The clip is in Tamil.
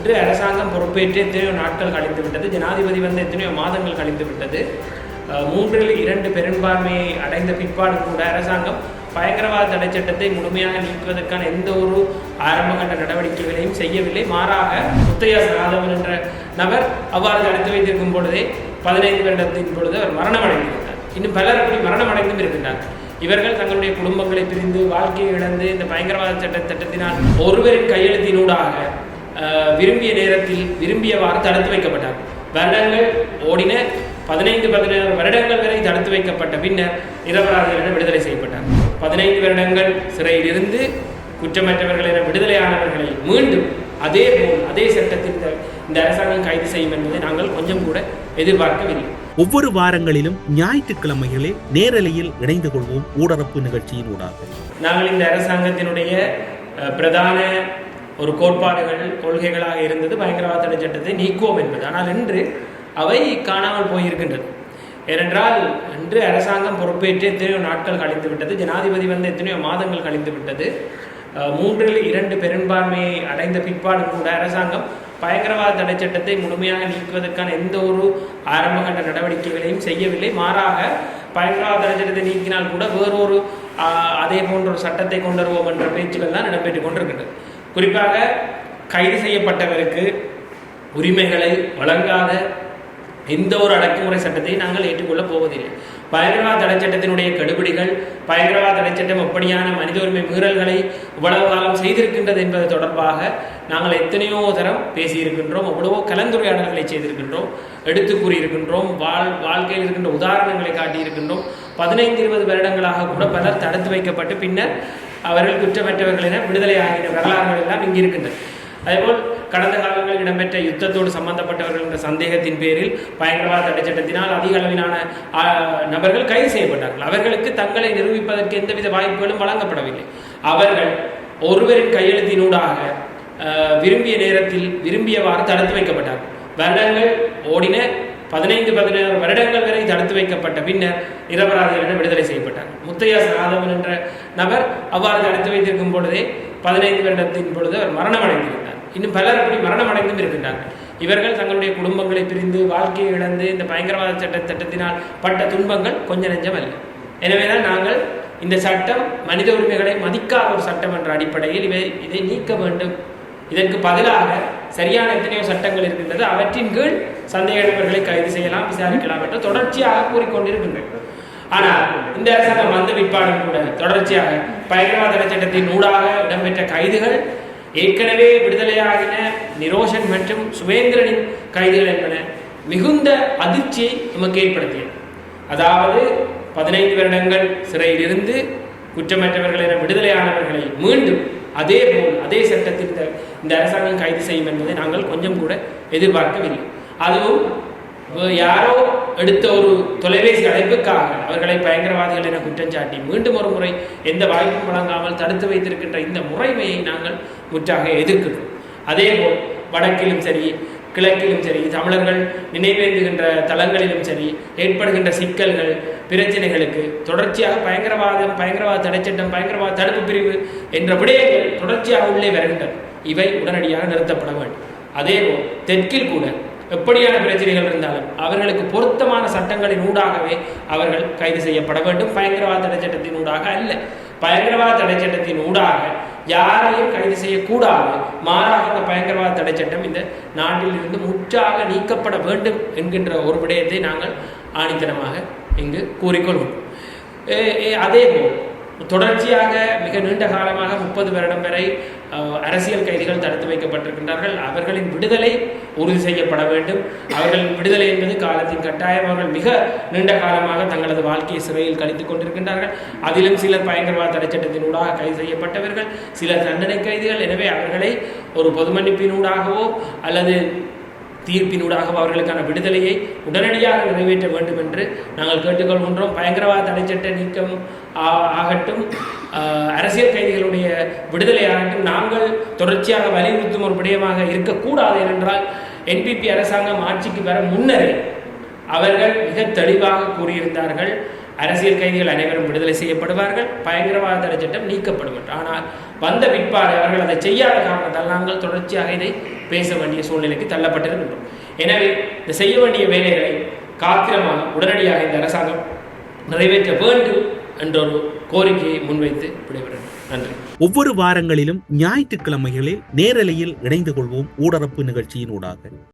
இன்று அரசாங்கம் பொறுப்பேற்று எத்தனையோ நாட்கள் கழித்து விட்டது. ஜனாதிபதி வந்து எத்தனையோ மாதங்கள் கழித்து விட்டது. மூன்றில் இரண்டு பெரும்பான்மையை அடைந்த பிற்பாடு கூட அரசாங்கம் பயங்கரவாத தடை சட்டத்தை முழுமையாக நீக்குவதற்கான எந்த ஒரு ஆரம்பகட்ட நடவடிக்கைகளையும் செய்யவில்லை. மாறாக முத்தையா ராதவன் என்ற நபர் அவ்வாறு தடுத்து வைத்திருக்கும் பொழுதே பதினைந்து வருடத்தின் பொழுது அவர் மரணம் அடைந்திருந்தார் இன்னும் பலர் அப்படி மரணம் அடைந்தும் இருக்கின்றார் இவர்கள் தங்களுடைய குடும்பங்களை பிரிந்து வாழ்க்கையை இழந்து இந்த பயங்கரவாத சட்ட திட்டத்தினால் ஒருவரின் கையெழுத்தினூடாக விரும்பிய நேரத்தில் விரும்பியவாறு தடுத்து வைக்கப்பட்டார். வருடங்கள் ஓடின பதினைந்து பதினேழு வருடங்கள் வரை தடுத்து வைக்கப்பட்ட பின்னர் நிரபராதிகளிடம் விடுதலை செய்யப்பட்டார். பதினைந்து வருடங்கள் சிறையில் இருந்து குற்றமற்றவர்கள் என விடுதலையானவர்களை மீண்டும் அதே போல் அதே சட்டத்தில் இந்த- அரசாங்கம் கைது செய்யும் என்பதை நாங்கள் கொஞ்சம் கூட எதிர்பார்க்கவில்லை. ஒவ்வொரு வாரங்களிலும் ஞாயிற்றுக்கிழமைகளே நேரலையில் இணைந்து கொள்வோம் ஊடரப்பு நிகழ்ச்சியின் ஊடாக நாங்கள் இந்த அரசாங்கத்தினுடைய பிரதான ஒரு கோட்பாடுகள் கொள்கைகளாக இருந்தது பயங்கரவாத தடை சட்டத்தை நீக்குவோம் என்பது. ஆனால் இன்று அவை காணாமல் போயிருக்கின்றது ஏனென்றால் இன்று அரசாங்கம் பொறுப்பேற்று எத்தனையோ நாட்கள் கழிந்து விட்டது ஜனாதிபதி வந்து எத்தனையோ மாதங்கள் கழிந்து விட்டது. மூன்றில் இரண்டு பெரும்பான்மையை அடைந்த பிற்பாடு கூட அரசாங்கம் பயங்கரவாத தடை சட்டத்தை முழுமையாக நீக்குவதற்கான எந்த ஒரு ஆரம்பகட்ட நடவடிக்கைகளையும் செய்யவில்லை. மாறாக பயங்கரவாத தடை சட்டத்தை நீக்கினால் கூட வேறொரு அதே போன்ற ஒரு சட்டத்தை கொண்டு வருவோம் என்ற பேச்சுக்கள் தான் இடம்பெற்றுக் கொண்டிருக்கின்றது குறிப்பாக கைது செய்யப்பட்டவருக்கு உரிமைகளை வழங்காத எந்த ஒரு அடக்குமுறை சட்டத்தையும் நாங்கள் ஏற்றுக்கொள்ளப் போவதில்லை. பயங்கரவாத தடைச்சட்டத்தினுடைய கெடுபிடிகள் பயங்கரவாத தடைச்சட்டம் எப்படியான மனித உரிமை மீறல்களை இவ்வளவு காலம் செய்திருக்கின்றது என்பது தொடர்பாக நாங்கள் எத்தனையோ தரம் பேசியிருக்கின்றோம் எவ்வளவோ கலந்துரையாடல்களை செய்திருக்கின்றோம் எடுத்து கூறியிருக்கின்றோம் வாழ் வாழ்க்கையில் இருக்கின்ற உதாரணங்களை காட்டியிருக்கின்றோம். பதினைந்து இருபது வருடங்களாக கூட பலர் தடுத்து வைக்கப்பட்டு பின்னர் அவர்கள் குற்றமற்றவர்கள் என விடுதலையாகின வரலாறுகள் எல்லாம் இங்கு இருக்கின்றன. அதேபோல் கடந்த காலங்களில் இடம்பெற்ற யுத்தத்தோடு சம்பந்தப்பட்டவர்கள் என்ற சந்தேகத்தின் பேரில் பயங்கரவாத தடை சட்டத்தினால் அதிக அளவிலான நபர்கள் கைது செய்யப்பட்டார்கள். அவர்களுக்கு தங்களை நிரூபிப்பதற்கு எந்தவித வாய்ப்புகளும் வழங்கப்படவில்லை. அவர்கள் ஒருவரின் கையெழுத்தினூடாக விரும்பிய நேரத்தில் விரும்பியவாறு தடுத்து வைக்கப்பட்டார்கள். வருடங்கள் ஓடின பதினைந்து பதினேழு வருடங்கள் வரை தடுத்து வைக்கப்பட்ட பின்னர் நிரபராதிகளிடம் விடுதலை செய்யப்பட்டார். முத்தையா சகாதவன் என்ற நபர் அவ்வாறு தடுத்து வைத்திருக்கும் பொழுதே பதினைந்து வருடத்தின் பொழுது அவர் மரணம் அடைந்திருந்தார் இன்னும் பலர் அப்படி மரணம் அடைந்தும் இருக்கின்றார்கள். இவர்கள் தங்களுடைய குடும்பங்களை பிரிந்து வாழ்க்கையை இழந்து இந்த பயங்கரவாத சட்ட சட்டத்தினால் பட்ட துன்பங்கள் கொஞ்ச நெஞ்சம் அல்ல. எனவேதான் நாங்கள் இந்த சட்டம் மனித உரிமைகளை மதிக்காத ஒரு சட்டம் என்ற அடிப்படையில் இவை இதை நீக்க வேண்டும். இதற்கு பதிலாக சரியான எத்தனையோ சட்டங்கள் இருக்கின்றது. அவற்றின் கீழ் சந்தேக நபர்களை கைது செய்யலாம் விசாரிக்கலாம் என்று தொடர்ச்சியாக கூறிக்கொண்டிருக்கின்றன ஆனால் இந்த அரசாங்கம் வந்த பிற்பாடும் கூட தொடர்ச்சியாக பயங்கரவாத சட்டத்தின் ஊடாக இடம்பெற்ற கைதுகள் ஏற்கனவே விடுதலையாகின நிரோஷன் மற்றும் சுவேந்திரனின் கைதுகள் என்பன மிகுந்த அதிர்ச்சியை நமக்கு ஏற்படுத்தியது. அதாவது பதினைந்து வருடங்கள் சிறையில் இருந்து குற்றமற்றவர்கள் என விடுதலையானவர்களை மீண்டும் அதே போல் அதே சட்டத்தில் இந்த இந்த அரசாங்கம் கைது செய்யும் என்பதை நாங்கள் கொஞ்சம் கூட எதிர்பார்க்கவில்லை. அதுவும் யாரோ எடுத்த ஒரு தொலைபேசி அழைப்புக்காக அவர்களை பயங்கரவாதிகள் என குற்றம் சாட்டி மீண்டும் ஒரு முறை எந்த வாய்ப்பும் வழங்காமல் தடுத்து வைத்திருக்கின்ற இந்த முறைமையை நாங்கள் முற்றாக எதிர்க்கிறோம். அதேபோல் வடக்கிலும் சரி கிழக்கிலும் சரி தமிழர்கள் நினைவேந்துகின்ற தலங்களிலும் சரி ஏற்படுகின்ற சிக்கல்கள் பிரச்சனைகளுக்கு தொடர்ச்சியாக பயங்கரவாதம் பயங்கரவாத தடைச்சட்டம் பயங்கரவாத தடுப்பு பிரிவு என்ற விடயங்கள் தொடர்ச்சியாக உள்ளே வருகின்றன. இவை உடனடியாக நிறுத்தப்பட வேண்டும். அதேபோல் தெற்கில் கூட எப்படியான பிரச்சனைகள் இருந்தாலும் அவர்களுக்கு பொருத்தமான சட்டங்களின் ஊடாகவே அவர்கள் கைது செய்யப்பட வேண்டும். பயங்கரவாத தடை சட்டத்தின் ஊடாக அல்ல. பயங்கரவாத தடை சட்டத்தின் ஊடாக யாரையும் கைது செய்யக்கூடாது. மாறாக இந்த பயங்கரவாத தடை சட்டம் இந்த நாட்டில் இருந்து முற்றாக நீக்கப்பட வேண்டும் என்கின்ற ஒரு விடயத்தை நாங்கள் ஆணித்தனமாக இங்கு கூறிக்கொள்வோம். அதே போல் தொடர்ச்சியாக மிக நீண்ட காலமாக முப்பது வருடம் வரை அரசியல் கைதிகள் தடுத்து வைக்கப்பட்டிருக்கின்றார்கள். அவர்களின் விடுதலை உறுதி செய்யப்பட வேண்டும். அவர்களின் விடுதலை என்பது காலத்தின் கட்டாயம். அவர்கள் மிக நீண்ட காலமாக தங்களது வாழ்க்கையை சிறையில் கழித்துக் கொண்டிருக்கின்றார்கள். அதிலும் சிலர் பயங்கரவாத தடைச்சட்டத்தினூடாக கைது செய்யப்பட்டவர்கள் சிலர் தண்டனை கைதிகள். எனவே அவர்களை ஒரு பொது மன்னிப்பினூடாகவோ அல்லது தீர்ப்பினூடாக அவர்களுக்கான விடுதலையை உடனடியாக நிறைவேற்ற வேண்டும் என்று நாங்கள் கேட்டுக்கொள்கின்றோம். பயங்கரவாத தடைச்சட்ட நீக்கம் ஆகட்டும். அரசியல் கைதிகளுடைய விடுதலை ஆகட்டும். நாங்கள் தொடர்ச்சியாக வலியுறுத்தும் ஒரு விடயமாக இருக்கக்கூடாது ஏனென்றால் என்பிபி அரசாங்கம் ஆட்சிக்கு வர முன்னரே அவர்கள் மிக தெளிவாக கூறியிருந்தார்கள். அரசியல் கைதிகள் அனைவரும் விடுதலை செய்யப்படுவார்கள். பயங்கரவாத தடை சட்டம் நீக்கப்படும் என்று ஆனால் வந்த பிற்பாடு அவர்கள் அதை செய்யாத காரணத்தால் நாங்கள் தொடர்ச்சியாக இதை பேச வேண்டிய சூழ்நிலைக்கு தள்ளப்பட்டிருக்கின்றோம் எனவே இந்த செய்ய வேண்டிய வேலைகளை காத்திரமாக உடனடியாக இந்த அரசாங்கம் நிறைவேற்ற வேண்டும் என்ற ஒரு கோரிக்கையை முன்வைத்து விடைபெறும் நன்றி. ஒவ்வொரு வாரங்களிலும் ஞாயிற்றுக்கிழமைகளில் நேரலையில் இணைந்து கொள்வோம் ஊடரப்பு நிகழ்ச்சியின் ஊடாக